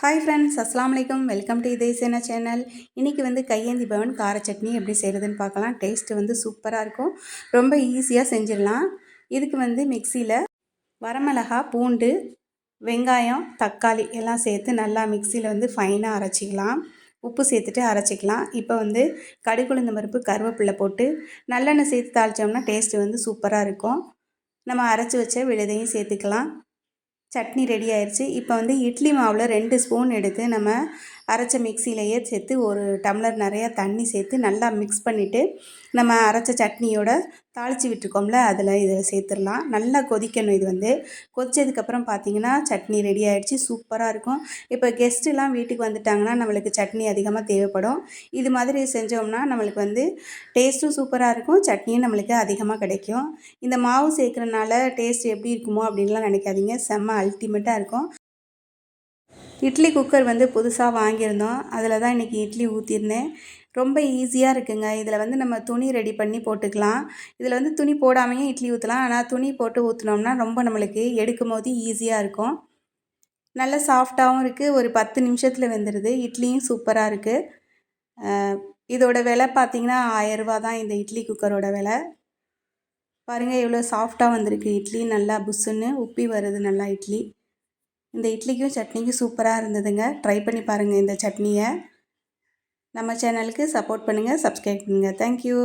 Hi friends அஸ்லாம் வலைக்கம் welcome to இதே சேனா சேனல் இன்றைக்கி வந்து கையேந்தி பவன் கார சட்னி எப்படி செய்கிறதுன்னு பார்க்கலாம். டேஸ்ட்டு வந்து சூப்பராக இருக்கும். ரொம்ப ஈஸியாக செஞ்சிடலாம். இதுக்கு வந்து மிக்சியில் வரமிளகா பூண்டு வெங்காயம் தக்காளி எல்லாம் சேர்த்து நல்லா மிக்சியில் வந்து ஃபைனாக அரைச்சிக்கலாம். உப்பு சேர்த்துட்டு அரைச்சிக்கலாம். இப்போ வந்து கடுகுளுந்த பருப்பு கருவேப்பிலை போட்டு நல்லெண்ணெய் சேர்த்து தாளித்தோம்னா டேஸ்ட்டு வந்து சூப்பராக இருக்கும். நம்ம அரைச்சி வச்ச விழுதையும் சேர்த்துக்கலாம். சட்னி ரெடி ஆயிடுச்சு இப்போ வந்து இட்லி மாவில் ரெண்டு ஸ்பூன் எடுத்து நம்ம அரைச்ச மிக்சியிலையே சேர்த்து ஒரு டம்ளர் நிறையா தண்ணி சேர்த்து நல்லா மிக்ஸ் பண்ணிவிட்டு நம்ம அரைச்ச சட்னியோட தாளித்து விட்டுருக்கோம்ல அதில் இதில் சேர்த்துடலாம். நல்லா கொதிக்கணும் இது வந்து. கொதிச்சதுக்கப்புறம் பார்த்தீங்கன்னா சட்னி ரெடி ஆகிடுச்சு சூப்பராக இருக்கும். இப்போ கெஸ்ட்டுலாம் வீட்டுக்கு வந்துட்டாங்கன்னா நம்மளுக்கு சட்னி அதிகமாக தேவைப்படும். இது மாதிரி செஞ்சோம்னா நம்மளுக்கு வந்து டேஸ்ட்டும் சூப்பராக இருக்கும் சட்னியும் நம்மளுக்கு அதிகமாக கிடைக்கும். இந்த மாவு சேர்க்குறனால டேஸ்ட் எப்படி இருக்குமோ அப்படின்லாம் நினைக்காதீங்க. செம்ம அல்டிமேட்டாக இருக்கும். இட்லி குக்கர் வந்து புதுசாக வாங்கியிருந்தோம். அதில் தான் இன்றைக்கி இட்லி ஊற்றிருந்தேன் ரொம்ப ஈஸியாக இருக்குங்க. இதில் வந்து நம்ம துணி ரெடி பண்ணி போட்டுக்கலாம். இதில் வந்து துணி போடாமையே இட்லி ஊற்றலாம் ஆனால் துணி போட்டு ஊற்றினோம்னா ரொம்ப நம்மளுக்கு எடுக்கும் போது ஈஸியாக இருக்கும். நல்ல சாஃப்டாகவும் இருக்குது ஒரு பத்து நிமிஷத்தில் வெந்துடுது இட்லியும் சூப்பராக இருக்குது இதோட விலை பார்த்திங்கன்னா ஆயரூபா தான் இந்த இட்லி குக்கரோட விலை. பாருங்கள் எவ்வளோ சாஃப்டாக வந்திருக்கு. இட்லி நல்லா புஸ்ஸுன்னு உப்பி வருது நல்லா இட்லி. இந்த இட்லிக்கும் சட்னிக்கும் சூப்பராக இருந்ததுங்க. ட்ரை பண்ணி பாருங்கள் இந்த சட்னியை. நம்ம சேனலுக்கு சப்போர்ட் பண்ணுங்கள் சப்ஸ்கிரைப் பண்ணுங்கள் தேங்க்யூ